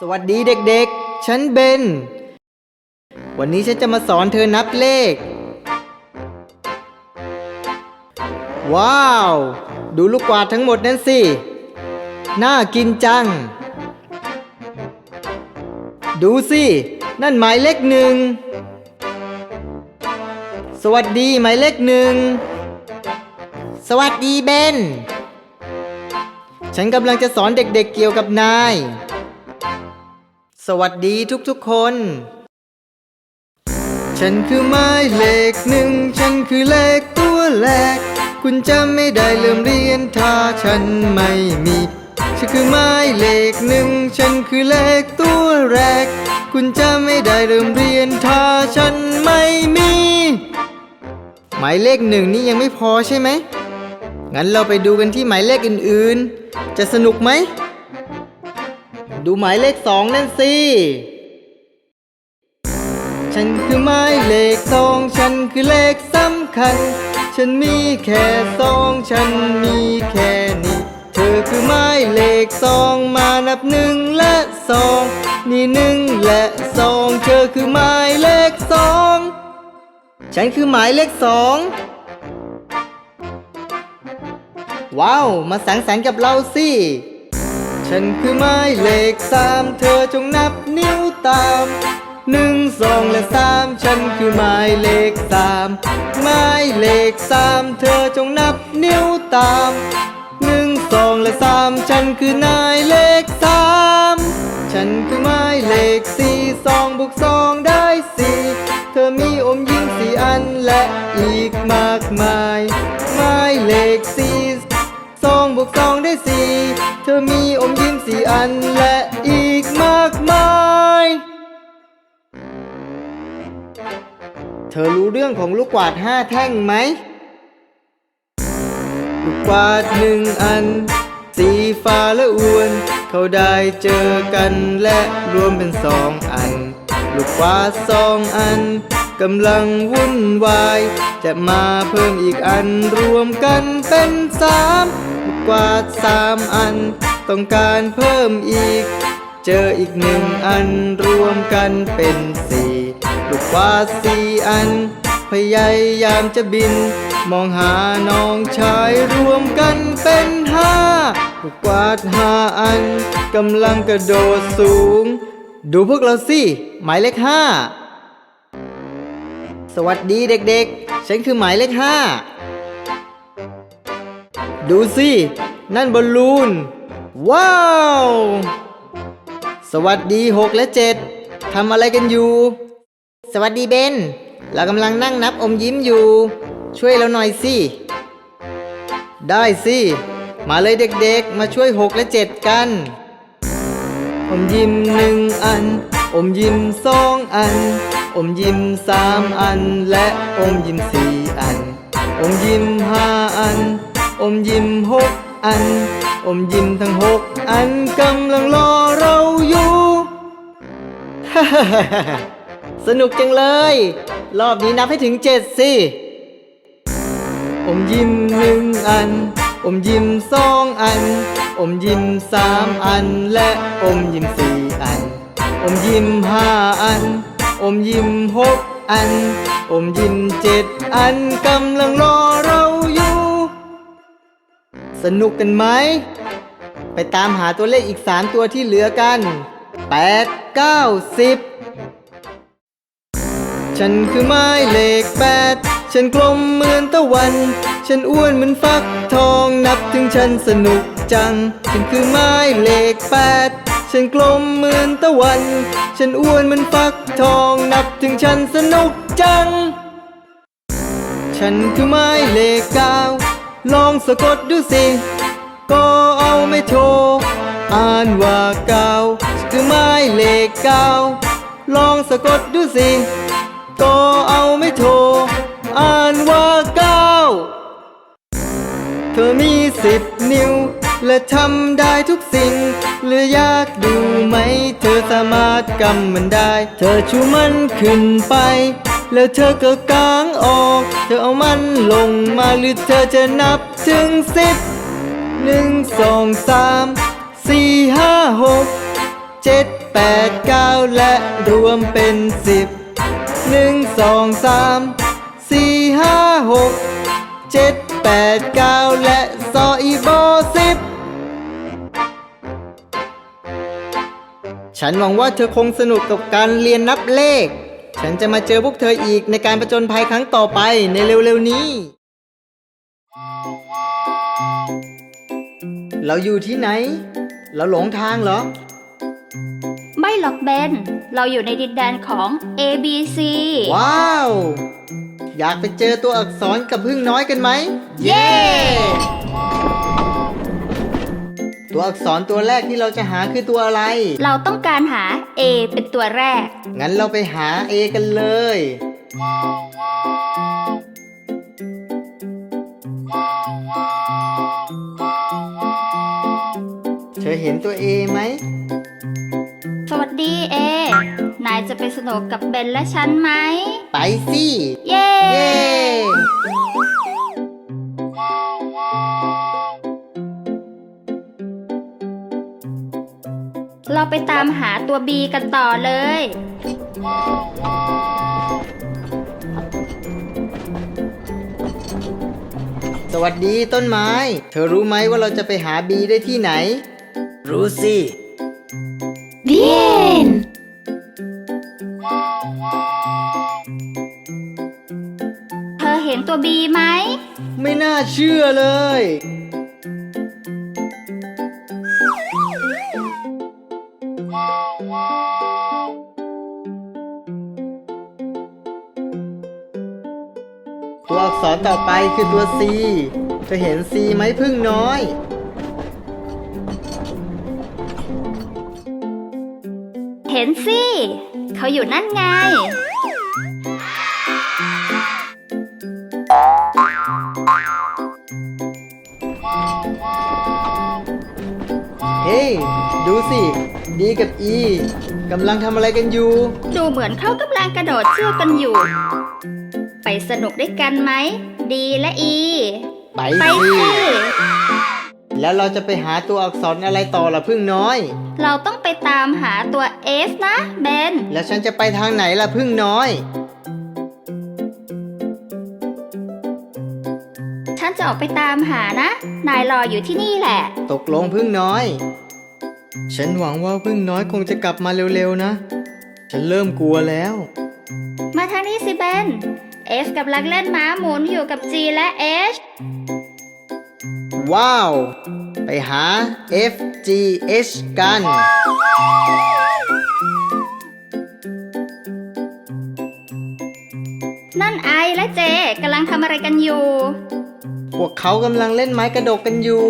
สวัสดีเด็กๆ ฉันเบน วันนี้ฉันจะมาสอนเธอนับเลข ว้าว ดูลูกกวาดทั้งหมดนั่นสิ น่ากินจัง ดูสิ นั่นหมายเลขหนึ่ง สวัสดีหมายเลขหนึ่ง สวัสดีเบน ฉันกำลังจะสอนเด็กๆเกี่ยวกับนาย สวัสดีทุกๆคน ฉันคือไม้เลขหนึ่ง ฉันคือเลขตัวแรก คุณจำไม่ได้เริ่มเรียนถ้าฉันไม่มี ฉันคือไม้เลขหนึ่ง ฉันคือเลขตัวแรก คุณจำไม่ได้เริ่มเรียนถ้าฉันไม่มี หมายเลขหนึ่งนี่ยังไม่พอใช่ไหม งั้นเราไปดูกันที่หมายเลขอื่นๆ จะสนุกไหม ดูหมายเลขสองนั่นสิ ฉันคือหมายเลขสอง ฉันคือเลขสำคัญ ฉันมีแค่สอง ฉันมีแค่นี้ เธอคือหมายเลขสอง มานับหนึ่งและสอง นี่หนึ่งและสอง เธอคือหมายเลขสอง ฉันคือหมายเลขสองว้าว มาสังสรรค์กับเราสิ ฉันคือไม้เลขสามเธอจงนับนิ้วตามหนึ่งสองและสามฉันคือไม้เลขสามไม้เลขสามเธอจงนับนิ้วตามหนึ่งสองและสามฉันคือนายเลขสามฉันคือไม้เลขสี่สองบวกสองได้สี่เธอมีอมยิ้มสี่อันและอีกมากมาย ไม้เลขสี่ สองบวกสองได้สี่เธอมีอมยิ้มสี่อันและอีกมากมาย เธอรู้เรื่องของลูกกวาดห้าแท่งไหม ลูกกวาดหนึ่งอัน สีฟ้าและอ้วน เขาได้เจอกันและรวมเป็นสองอัน ลูกกวาดสองอันกำลังวุ่นวาย จะมาเพิ่มอีกอันรวมกันเป็นสาม กกวาดสามอัน ต้องการเพิ่มอีก เจออีกหนึ่งอันรวมกันเป็นสี่ลูกกวาดสี่อัน พยายามจะบิน มองหาน้องชายรวมกันเป็นห้าลูกกวาดห้าอันกำลังกระโดดสูง ดูพวกเราสิ หมายเลขห้าสวัสดีเด็กๆ ฉันคือหมายเลขห้า ดูสิ นั่นบอลลูน ว้าว สวัสดีหกและเจ็ดทำอะไรกันอยู่ สวัสดีเบน เรากำลังนั่งนับอมยิ้มอยู่ ช่วยเราหน่อยสิ ได้สิ มาเลยเด็กๆ มาช่วยหกและเจ็ดกัน อมยิ้มหนึ่งอัน อมยิ้มสองอัน อมยิ้มสามอัน และอมยิ้มสี่อัน อมยิ้มห้าอัน อมยิ้มหกอัน อมยิ้มทั้งหกอันกำลังรอเราอยู่ สนุกจังเลย รอบนี้นับให้ถึงเจ็ดสิอมยิ้มหนึ่งอัน อมยิ้มสองอัน อมยิ้มสามอัน และอมยิ้มสี่อัน อมยิ้มห้าอัน อมยิ้มหกอัน อมยิ้มเจ็ดอันกำลังรอ สนุกกันไหม ไปตามหาตัวเลขอีกสามตัวที่เหลือกันแปดเก้าสิบฉันคือไม้เลขแปดฉันกลมเหมือนตะวัน ฉันอ้วนเหมือนฟักทองนับถึงฉันสนุกจัง ฉันคือไม้เลขแปดฉันกลมเหมือนตะวัน ฉันอ้วนเหมือนฟักทองนับถึงฉันสนุกจัง ฉันคือไม้เลขเก้า ลองสะกดดูสิก็เอาไม่โทรอ่านว่าเก้าคือไม้เลขเก้าลองสะกดดูสิก็เอาไม่โทรอ่านว่าเก้าเธอมีสิบนิ้ว และทำได้ทุกสิ่งเหลือยากดูไหม เธอสามารถกำมันได้ เธอชูมันขึ้นไป แล้วเธอก็กางออก เธอเอามันลงมาหรือเธอจะนับถึงสิบหนึ่งสองสามสี่ห้าหกเจ็ดแปดเก้าและรวมเป็นสิบหนึ่งสองสามสี่ห้าหกเจ็ดแปดเก้าและซออีโบสิบฉันหวังว่าเธอคงสนุกกับการเรียนนับเลข ฉันจะมาเจอพวกเธออีกในการประจนภัยครั้งต่อไปในเร็วๆนี้ เราอยู่ที่ไหน เราหลงทางเหรอ ไม่หรอกเบน เราอยู่ในดินแดนของ A B C ว้าว อยากไปเจอตัวอักษรกับพึ่งน้อยกันไหม เย้ ตัวอักษรตัวแรกที่เราจะหาคือตัวอะไร เราต้องการหา A เป็นตัวแรก งั้นเราไปหา A กันเลย เธอเห็นตัว A ไหม สวัสดี A นายจะไปสนุกกับเบนและฉันไหม ไปสิ เย้ เย้ เราไปตามหาตัว B กันต่อเลย สวัสดีต้นไม้ เธอรู้ไหมว่าเราจะไปหา B ได้ที่ไหน รู้สิเบียนเธอเห็นตัว B ไหม ไม่น่าเชื่อเลย ตัวอักษรต่อไปคือตัว C เธอเห็น C ไหมพึ่งน้อย เห็นสิ เขาอยู่นั่นไง เฮ้ยดูสิ D กับ E กำลังทำอะไรกันอยู่ ดูเหมือนเขากำลังกระโดดเชือกกันอยู่ ไปสนุกด้วยกันไหม ดีและ E ไปไปสิสิแล้วเราจะไปหาตัวอักษรอะไรต่อล่ะพึ่งน้อย เราต้องไปตามหาตัว S นะเบน แล้วฉันจะไปทางไหนล่ะพึ่งน้อย ฉันจะออกไปตามหานะ นายรออยู่ที่นี่แหละ ตกลงพึ่งน้อย ฉันหวังว่าพึ่งน้อยคงจะกลับมาเร็วๆนะ ฉันเริ่มกลัวแล้ว มาทางนี้สิเบน S กับลักเล่นม้าหมุนอยู่กับ G และ H ว้าว ไปหา F G H กัน นั่น I และ J กำลังทำอะไรกันอยู่ พวกเขากำลังเล่นไม้กระดกกันอยู่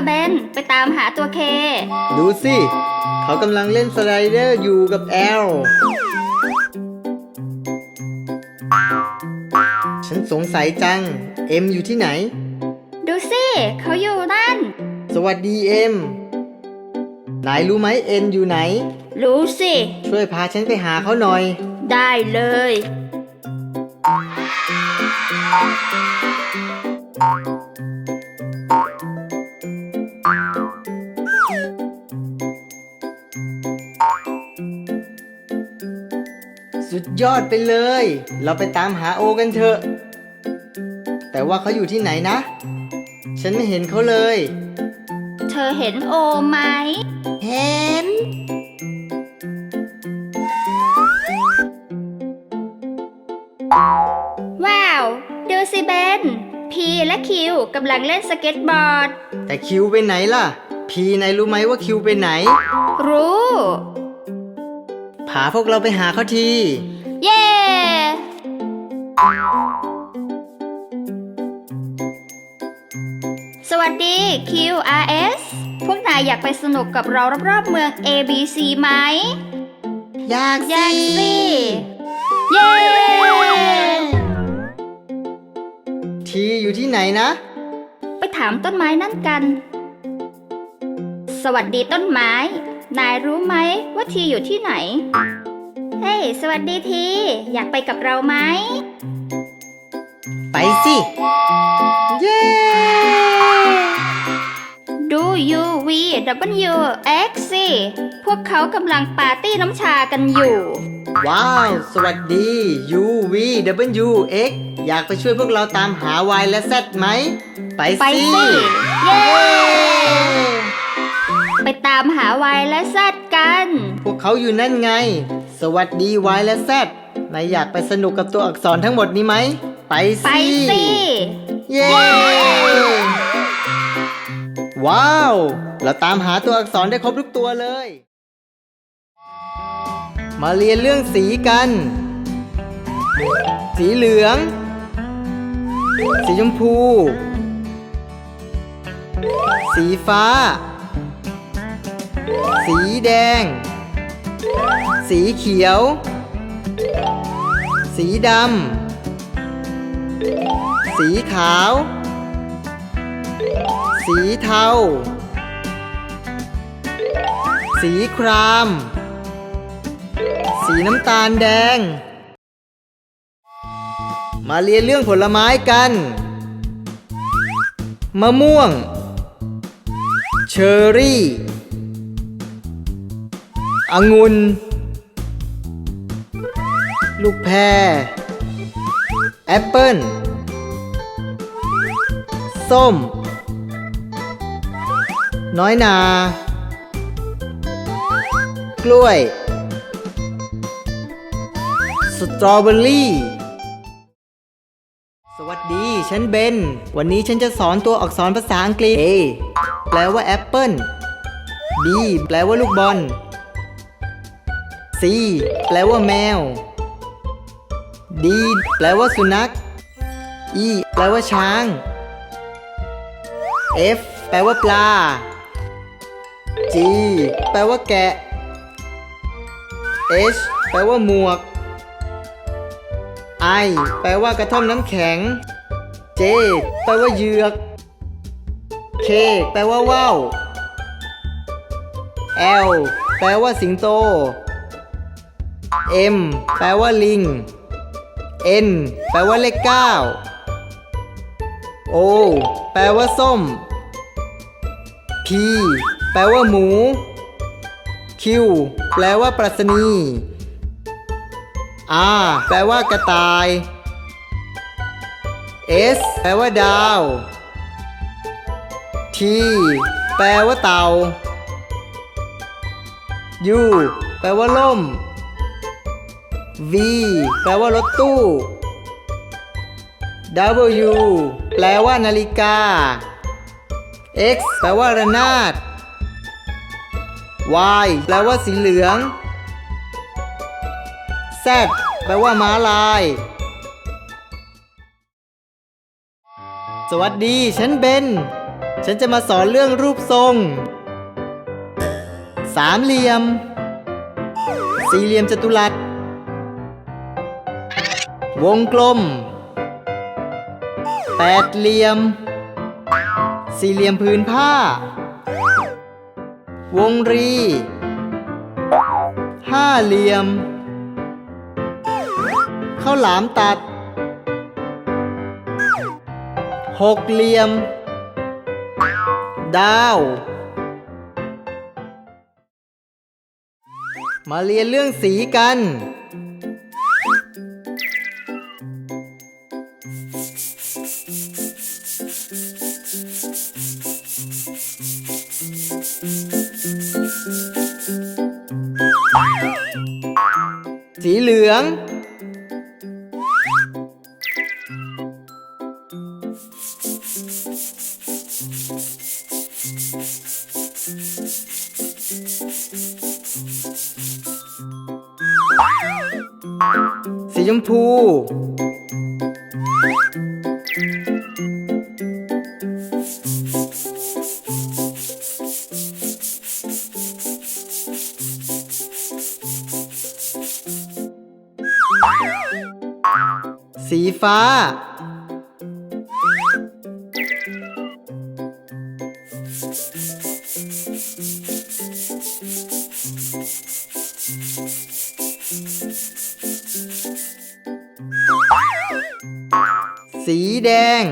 เถอะเบน ไปตามหาตัว K ดูสิ เขากำลังเล่นสไลเดอร์อยู่กับ L ฉันสงสัยจัง M อยู่ที่ไหน ดูสิ เขาอยู่นั่น สวัสดี M นายรู้ไหม N อยู่ไหน รู้สิ ช่วยพาฉันไปหาเขาหน่อย ได้เลย สุดยอดไปเลย เราไปตามหาโอกันเถอะ แต่ว่าเขาอยู่ที่ไหนนะ ฉันไม่เห็นเขาเลย เธอเห็นโอไหม เห็น ว้าว ดูสิเบน P และ Q กำลังเล่นสเก็ตบอร์ด แต่คิวไปไหนล่ะ พีนายรู้ไหมว่าคิวไปไหน รู้ พาพวกเราไปหาเขาที เย้ สวัสดี QRS พวกนายอยากไปสนุกกับเรารอบๆเมือง ABC ไหม อยากอยากสิสิเย้ ทีอยู่ที่ไหนนะ ไปถามต้นไม้นั่นกัน สวัสดีต้นไม้ นายรู้ไหมว่าทีอยู่ที่ไหน เฮ้ย สวัสดีที อยากไปกับเราไหม ไปสิ เย้ ดู U V W X สิพวกเขากำลังปาร์ตี้น้ำชากันอยู่ ว้าว สวัสดี U V W X อยากไปช่วยพวกเราตามหา Y และ Z ไหม ไปไปสิ สิ เย้เย้ไป ตามหา Y และ Z กัน พวกเขาอยู่นั่นไง สวัสดี Y และ Z นายอยากไปสนุกกับตัวอักษรทั้งหมดนี้ไหม ไปสิไปสิ เย้ว้าว เราตามหาตัวอักษรได้ครบทุกตัวเลย มาเรียนเรื่องสีกัน สีเหลือง สีชมพู สีฟ้า สีแดง สีเขียว สีดำ สีขาว สีเทา สีคราม สีน้ำตาลแดง มาเรียนเรื่องผลไม้กัน มะม่วง เชอร์รี่ องุ่นลูกแพรแอปเปิ้ลส้ม น้อยนา กล้วย สตรอเบอรี่ สวัสดี ฉันเบน วันนี้ฉันจะสอนตัวอักษรภาษาอังกฤษ A แปลว่าแอปเปิ้ล B แปลว่าลูกบอล C แปลว่าแมว D แปลว่าสุนัข E แปลว่าช้าง F แปลว่าปลา G แปลว่าแกะ H แปลว่าหมวก I แปลว่ากระท่อมน้ำแข็ง J แปลว่าเหยือก K แปลว่าว่าว L แปลว่าสิงโต M แปลว่าลิง N แปลว่าเลขเก้า O แปลว่าส้ม P แปลว่าหมู Q แปลว่าปรัชนี R แปลว่ากระต่าย S แปลว่าดาว T แปลว่าเต่า U แปลว่าล่ม V แปลว่ารถตู้ W แปลว่านาฬิกา X แปลว่าระนาด Y แปลว่าสีเหลือง Z แปลว่าม้าลาย สวัสดี ฉันเบน ฉันจะมาสอนเรื่องรูปทรง สามเหลี่ยม สี่เหลี่ยมจัตุรัส วงกลม แปดเหลี่ยม สี่เหลี่ยมผืนผ้า วงรี ห้าเหลี่ยม ข้าวหลามตัด หกเหลี่ยม ดาว มาเรียนเรื่องสีกัน สีเหลือง สีชมพู สีฟ้า สีแดง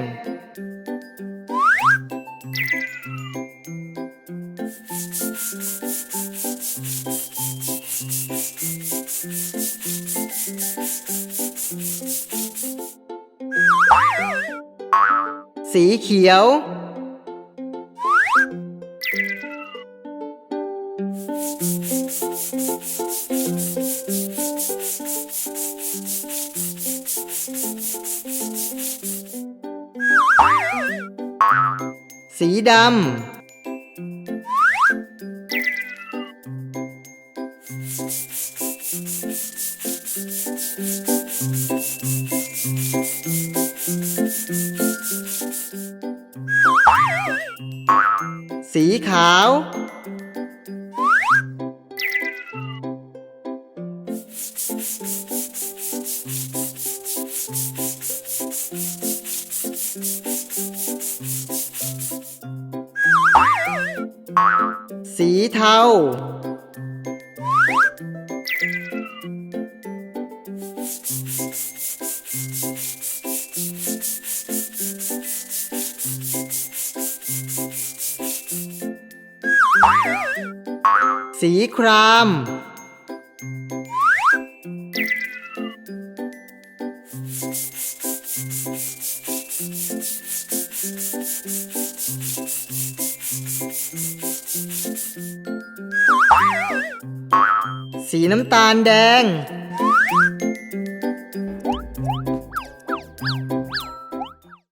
สีเขียว สีดำ สีขาว สีเทา สีคราม สีน้ำตาลแดง